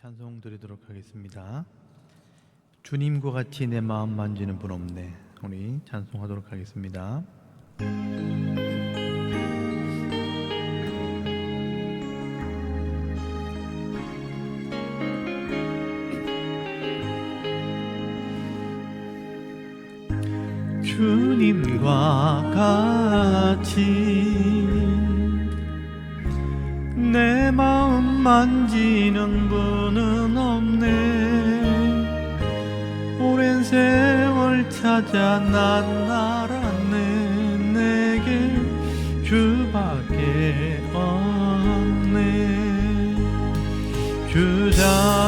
찬송 드리도록 하겠습니다. 주님과 같이 내 마음 만지는 분 없네. 우리 찬송하도록 하겠습니다.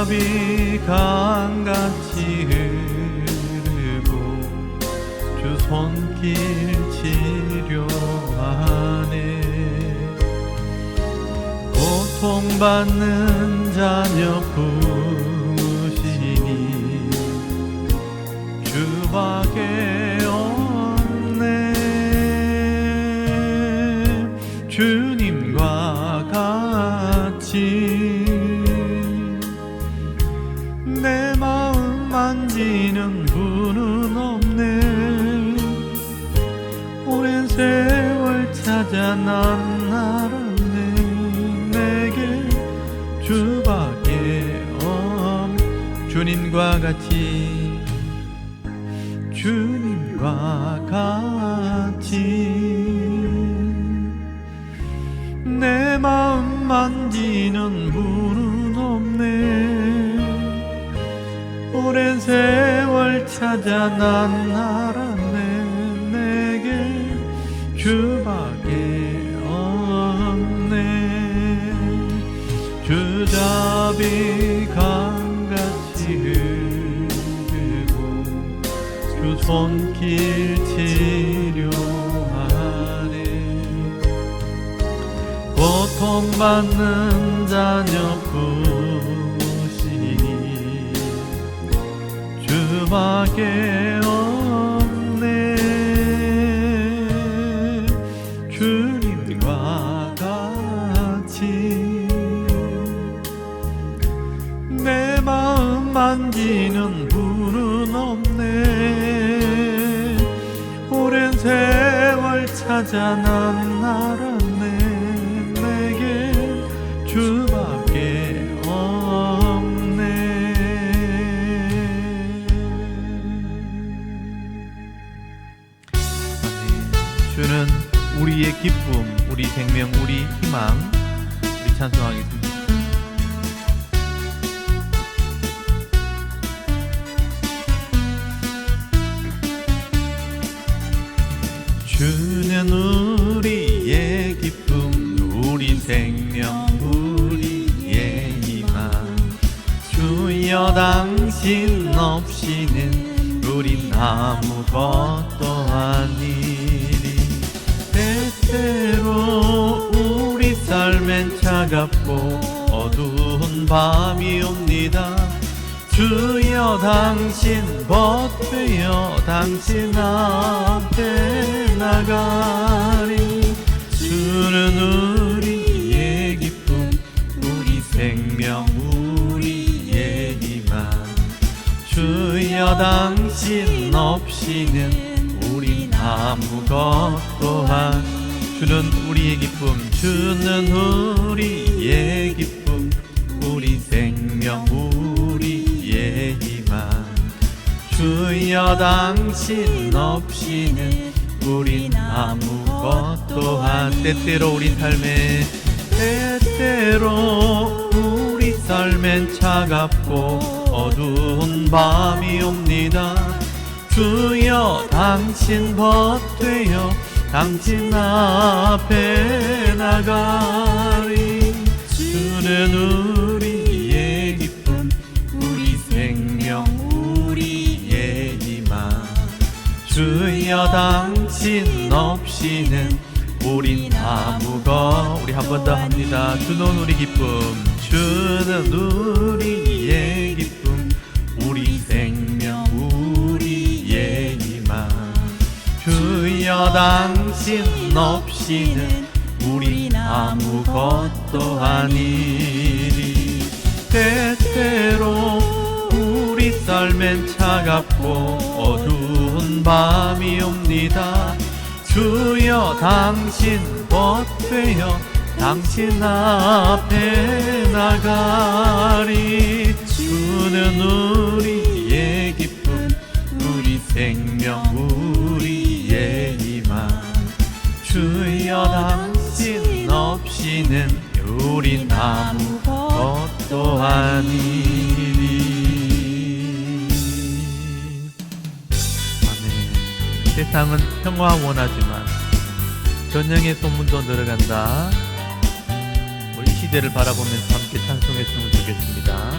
주잡이 강같이 흐르고 주 손길 치료하네. 고통받는 자녀 부 찾아 난 알았네 내게 주밖에 없. 주님과 같이 주님과 같이. 내 마음 만지는 분은 없네. 오랜 세월 찾아 난 알았네 내게 주밖 주잡이 강같이 흐르고 주 손길 치료하네. 고통받는 자녀 부시니 주밖에 세월 찾아 난 알았네 내게 주밖에 없네. 주는 우리의 기쁨, 우리 생명, 우리 희망, 우리 찬송하겠습니다. 주는 우리의 기쁨, 우리 생명, 우리의 희망. 주여 당신 없이는 우린 아무것도 아니리 때때로 우리 삶엔 차갑고 어두운 밤이 옵니다 주여 당신 버텨요 당신 앞에 나가리. 주는 우리의 기쁨 우리 생명 우리의 희망. 주여 당신 없이는 우린 아무것도 한. 주는 우리의 기쁨 주는 우리의 기쁨 우리 생명 우리 주여 당신 없이는 우린 아무것도 한 때때로 우리 삶에 때때로 우리 삶엔 차갑고 어두운 밤이 옵니다. 주여 당신 버텨요. 당신 앞에 나가리. 주는 우 주여 당신 없이는 우린 아무것 우리 한 번 더 합니다. 주는 우리 기쁨 주는 우리의 기쁨. 우리 생명 우리의 희망. 주여 당신 없이는 우린 아무것도 아니리. 때때 때로 우리 삶엔 차갑고 밤이 옵니다. 주여 당신 벗되어 당신 앞에 나가리. 주는 우리의 기쁨 우리 생명 우리의 희망 주여 당신 없이는 우린 아무것도 아니 세상은 평화 원하지만 전쟁의 소문도 늘어간다. 우리 시대를 바라보면서 함께 찬송했으면 좋겠습니다.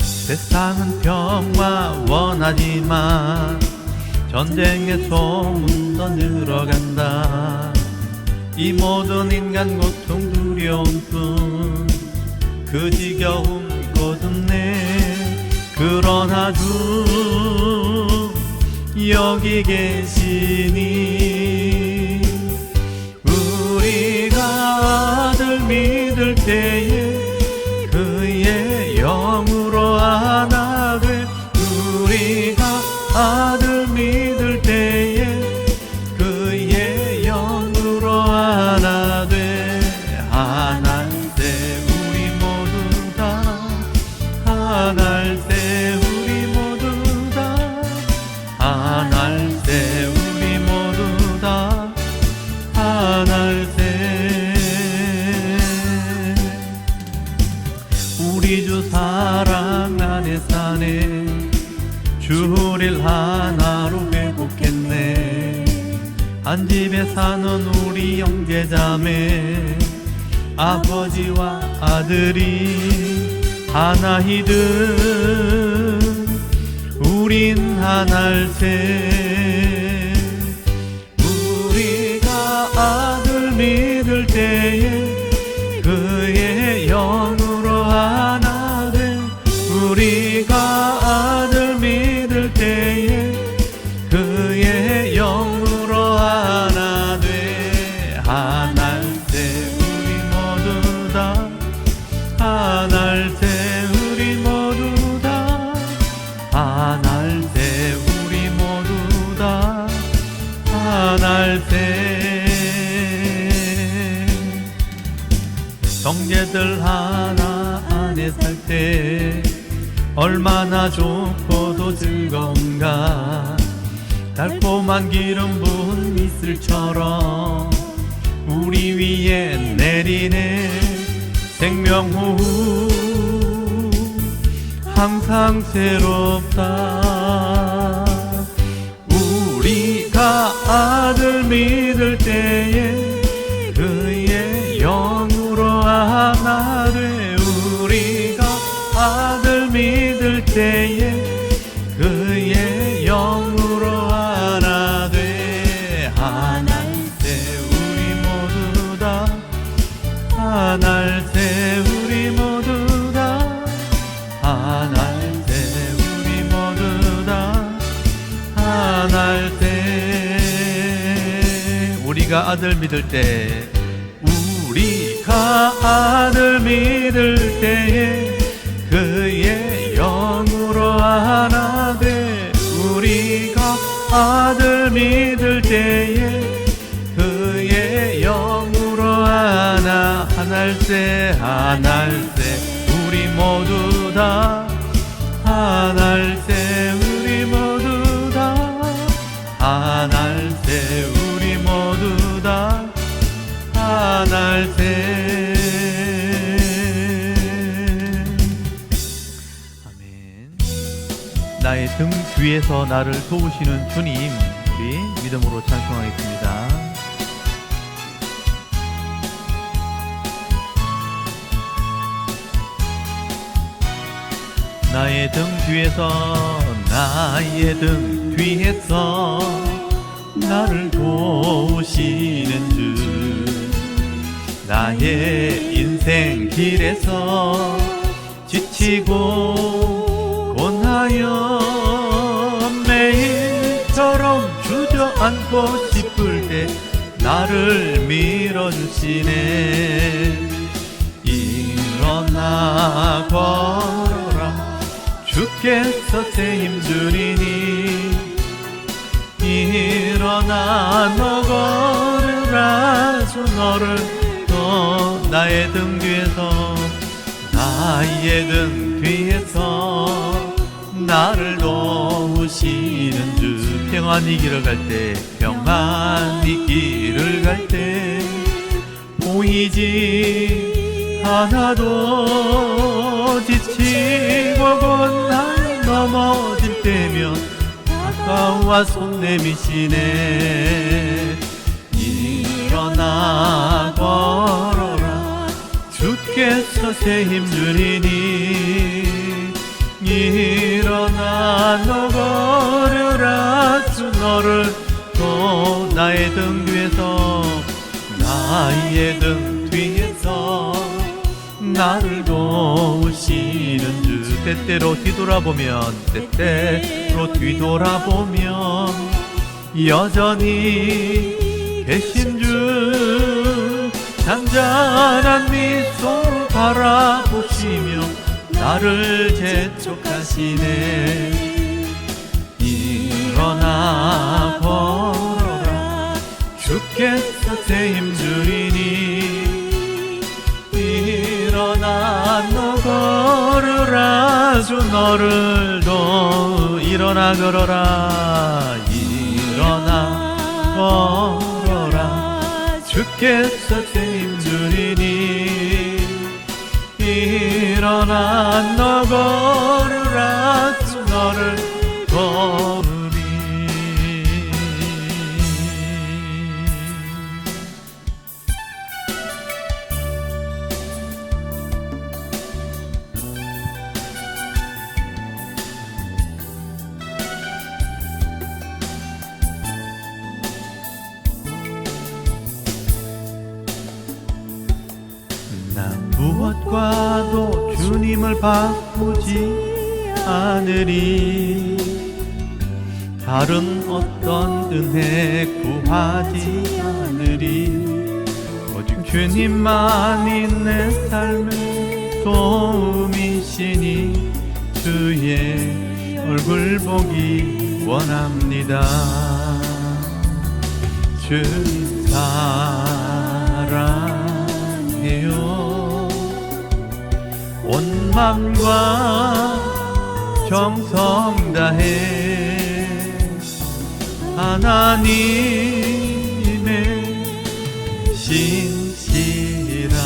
세상은 평화 원하지만 전쟁의 소문도 늘어간다. 이 모든 인간 고통 두려움 뿐그 지겨움 나주 여기 계시니 우리가 아들 믿을 때 사는 우리 형제자매 아버지와 아들이 하나이든 우린 하나일세 얼마나 좋고도 즐거운가. 달콤한 기름 부은 이슬처럼 우리 위에 내리네 생명호흡 항상 새롭다. 우리가 아들 믿을 때에 아들 믿을 때 우리가 아들 믿을 때에 뒤에서 나를 도우시는 주님 우리 믿음으로 찬송하겠습니다. 나의 등 뒤에서 나의 등 뒤에서 나를 도우시는 주. 나의 인생 길에서 지치고 주저앉고 싶을 때 나를 밀어주시네. 일어나 걸어라. 주께서 새 힘주리니. 일어나 너 걸으라. 주 너를 또 나의 등 뒤에서 나의 등 뒤에서 나를 도우시는 주. 평안히 길을 갈때 평안히 길을 갈 때 보이지 하나도 지치고 곧날 넘어질 때면 가까워 손 내미시네. 일어나 걸어라. 주께서 새 힘주리니 일어나 너 걸으라. 주 너를 또 나의 등 뒤에서 나의 등 뒤에서 나를 도우시는 주. 때때로 뒤돌아보면 때때로 뒤돌아보면 여전히 계신 주. 잔잔한 미소 바라보시며 나를 재촉하시네. 일어나 걸어라 주께서 새 힘주리니 일어나 너 걸으라. 주 너를 도 일어나 걸어라. 일어나 걸어라. 주께서 새 힘주리니 일어나 너 걸으라. 주 너를 걸 바꾸지 않으리. 다른 어떤 은혜 구하지 않으리. 오직 주님만이 내 삶의 도움이시니 주의 얼굴 보기 원합니다. 주님 사랑 맘과 정성 다해 하나님의 신실한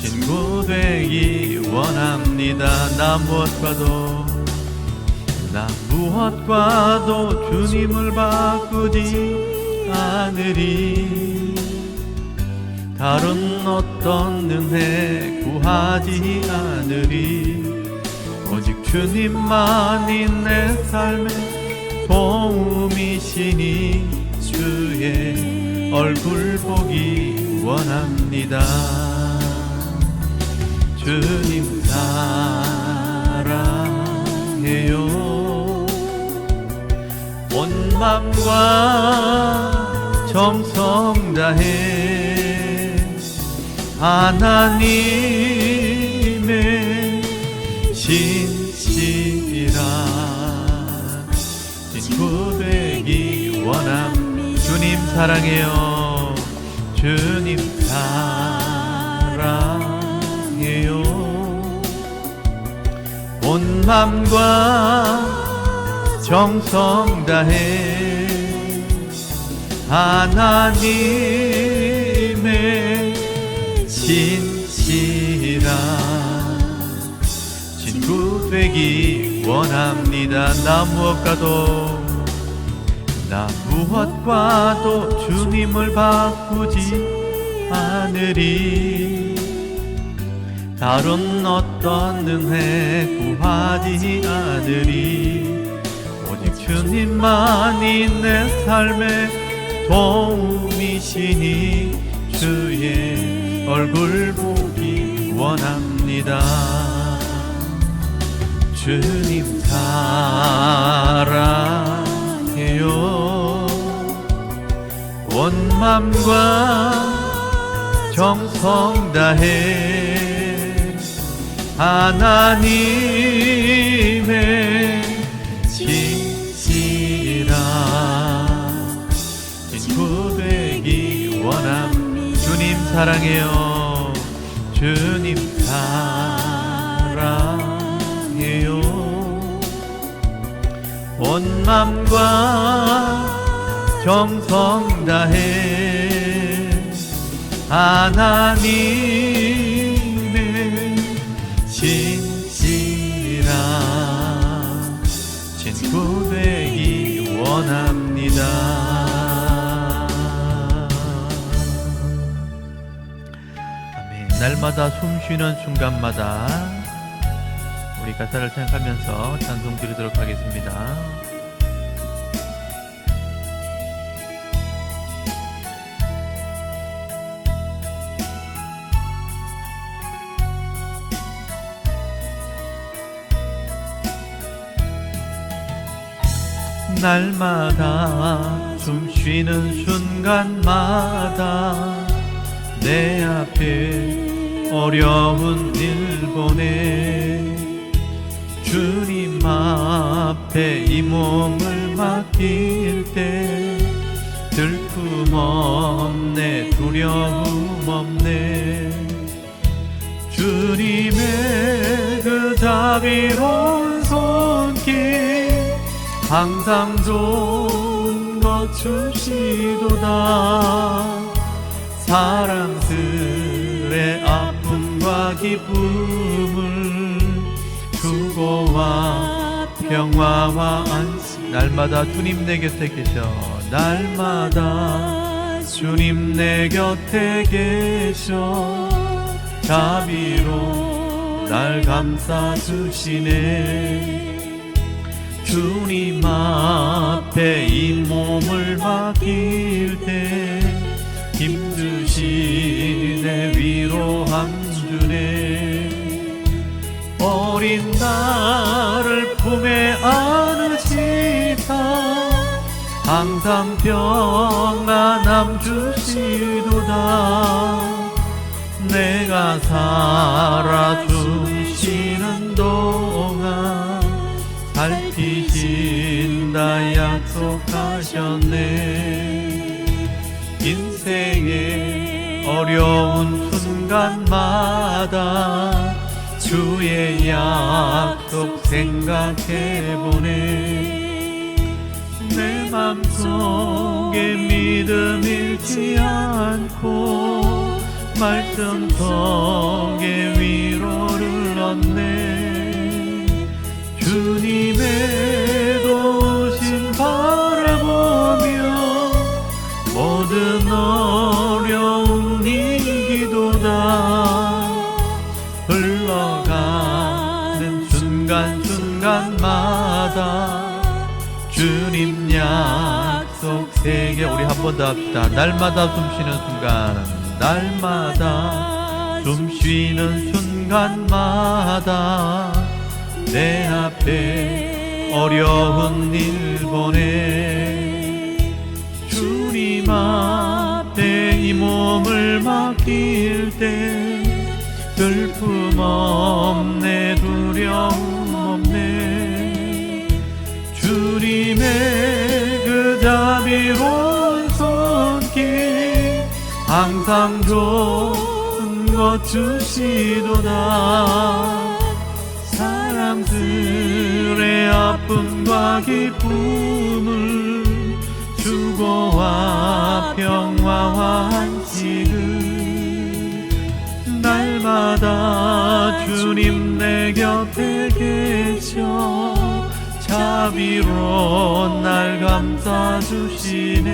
친구 되기 원합니다. 나 무엇과도 나 무엇과도 주님을 바꾸지 않으리 다른 어떤 은혜 구하지 않으리. 오직 주님만이 내 삶의 도움이시니 주의 얼굴 보기 원합니다. 주님 사랑해요. 온 맘과 정성 다해 하나님의 신실한 친구 되기 원함. 주님 사랑해요. 주님 사랑해요. 온 맘과 정성 다해 하나님의 진실한 친구 되기 원합니다. 나 무엇과도 나 무엇과도 주님을 바꾸지 않으리 다른 어떤 은혜 구하지 않으리. 오직 주님만이 내 삶의 도움이시니 주의 얼굴 보기 원합니다. 주님 사랑해요. 온 맘과 정성 다해 하나님 사랑해요. 주님 사랑해요. 온 맘과 정성 다해 하나님 날마다 숨 쉬는 순간마다 우리 가사를 생각하면서 찬송 드리도록 하겠습니다. 날마다 숨 쉬는 순간마다 내 앞에 어려운 일 보내. 주님 앞에 이 몸을 맡길 때 들품 없네 두려움 없네. 주님의 그 자비로운 손길 항상 좋은 것 주시도다. 사랑들의 아픔과 기쁨을 수고와 평화와 안식. 날마다 주님 내 곁에 계셔. 날마다 주님 내 곁에 계셔. 자비로 날 감싸 주시네. 주님 앞에 이 몸을 맡길 때 힘드시네. 위로함 주네. 어린 나를 품에 안으시다 항상 평안함 주시도다. 내가 살아 숨쉬는 동안 살피신다 약속하셨네. 인생의 어려운 순간마다 주의 약속 생각해보네. 내 맘속에 믿음 잃지 않고 말씀 속에 위로를 얻네. 주님의 도우심 바라보며 모든 어 순간순간마다 주님 약속 세계 우리 한 번 더 합시다. 날마다 숨쉬는 순간 날마다 숨쉬는 순간마다 내 앞에 어려운 일 보내. 주님 앞에 이 몸을 맡길 때 슬픔 없네 두려움 그 자비로운 손길 항상 좋은 것 주시도다. 사람들의 아픔과 기쁨을 수고와 평화와 안식을 날마다 주님 내 곁에 계셔 자비로 날 감싸 주시네.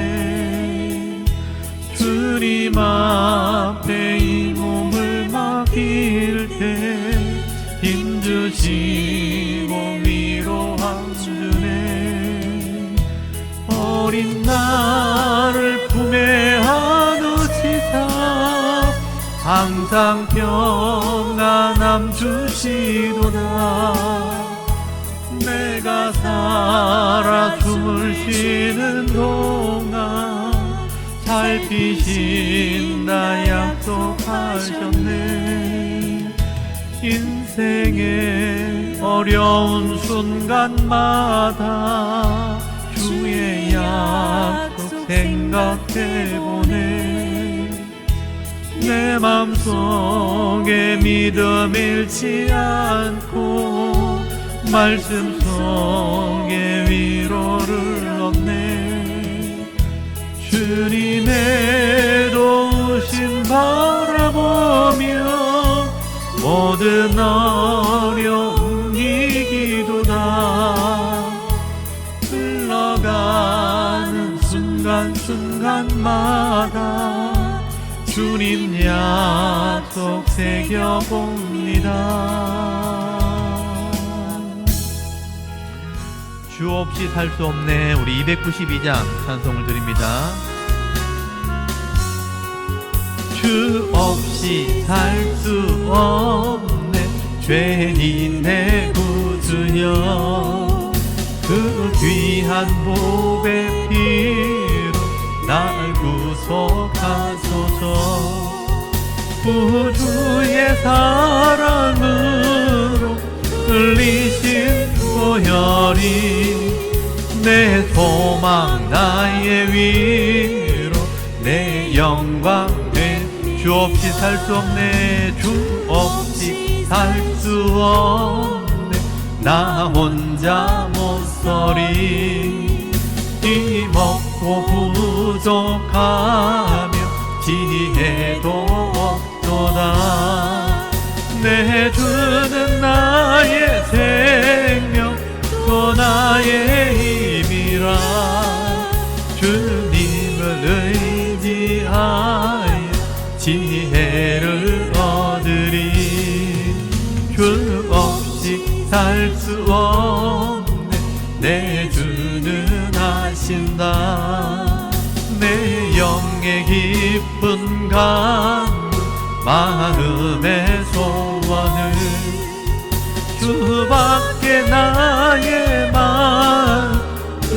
주님 앞에 이 몸을 맡길 때 힘주시고 위로함 주네. 어린 나를 품에 안으시사 항상 평안함 주시도다 살아 숨을 쉬는 동안 살피신다 약속하셨네. 인생의 어려운 순간마다 주의 약속 생각해보네. 내 맘속에 믿음 잃지 않고 말씀 속에 위로를 얻네. 주님의 도우심 바라보며 모든 어려움 이기도다. 흘러가는 순간순간마다 주님 약속 새겨봅니다 주 없이 살 수 없네. 우리 292장 찬송을 드립니다. 주 없이 살 수 없네. 죄인 내 구주여. 그 귀한 보배 피로 날 구속하소서. 구주의 사랑으로 흘리신 보혈이 내 소망 나의 위로 내 영광 된주 없이 살 수 없네. 주 없이 살 수 없네. 나 혼자 못 서리 이 먹고 부족하며 지혜도 없도다. 내 주는 나의 생명 또 나의 살 수 없네. 내 주는 하신다. 내 영의 깊은 강 마음의 소원을 주밖에 나의 마음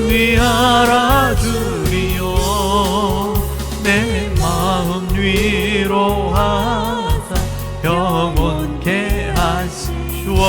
이 알아주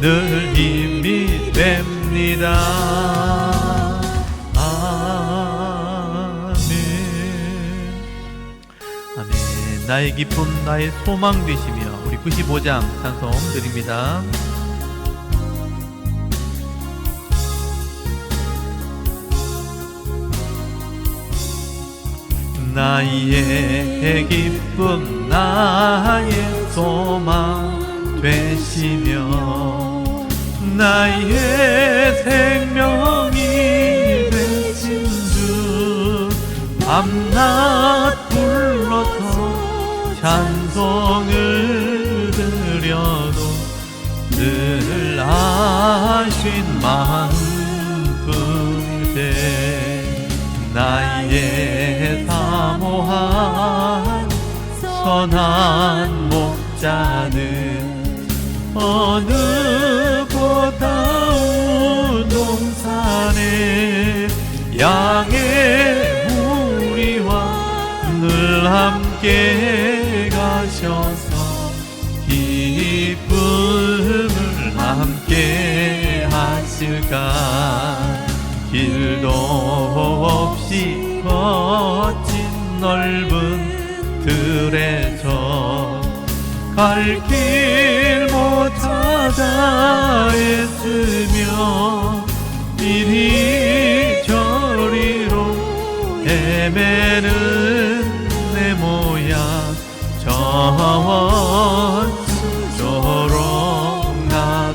늘 힘이 됩니다. 나의 기쁨 나의 소망 되시며 우리 95장 찬송 드립니다. 나의 기쁨 나의 소망 되시며 나의 생명이 되신 주 밤낮 불러서 찬송을 드려도 늘 아신 마음 풀때 나의 사모한 선한 목자는 어느 함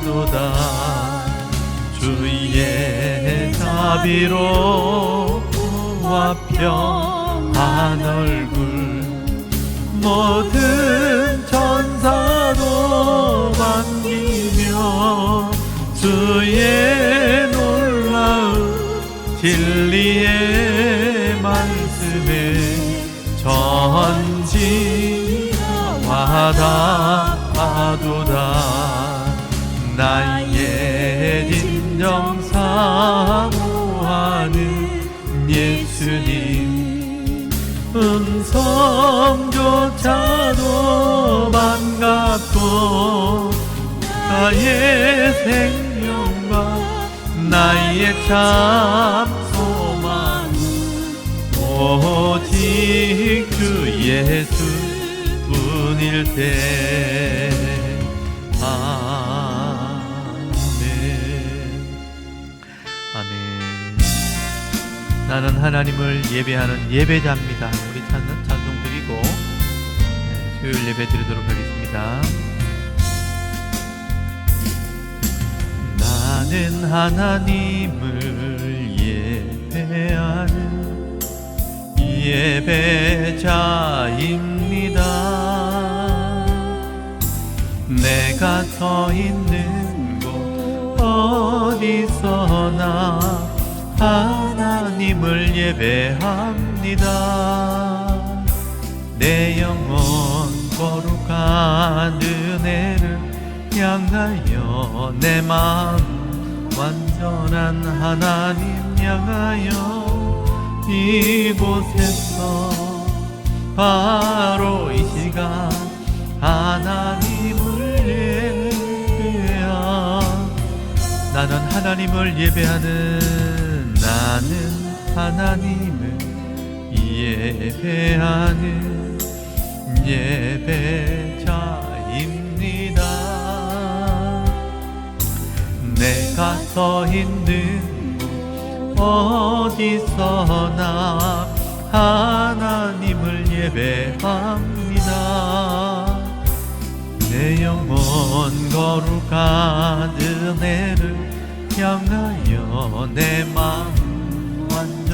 나도다. 주의 자비로 화평한 얼굴 모든 천사도 반기며 주의 놀라운 진리의 말씀에 전지와다하도다 나의 진정 사모하는 예수님 음성조차도 반갑고 나의 생명과 나의 참 소망 오직 주 예수 뿐일 때. 아 나는 하나님을 예배하는 예배자입니다 우리 찬송, 찬송 드리고 네, 수요일 예배 드리도록 하겠습니다 나는 하나님을 예배하는 예배자입니다. 내가 서 있는 곳 어디서나 하나님을 예배합니다. 내 영혼 거룩한 은혜를 향하여 내 마음 완전한 하나님 향하여 이곳에서 바로 이 시간 하나님을 예배한 나는 하나님을 예배하는 나는 하나님을 예배하는 예배자입니다. 내가 서 있는 곳 어디서나 하나님을 예배합니다. 내 영혼 거룩한 은혜를 향하여 내 마음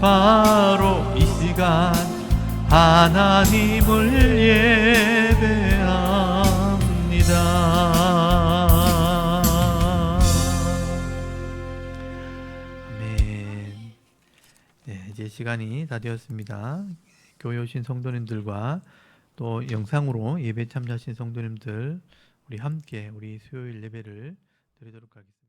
바로 이 시간 하나님을 예배합니다. 아멘. 네, 이제 시간이 다 되었습니다. 교회 오신 성도님들과 또 영상으로 예배 참여하신 성도님들 우리 함께 우리 수요일 예배를 드리도록 하겠습니다.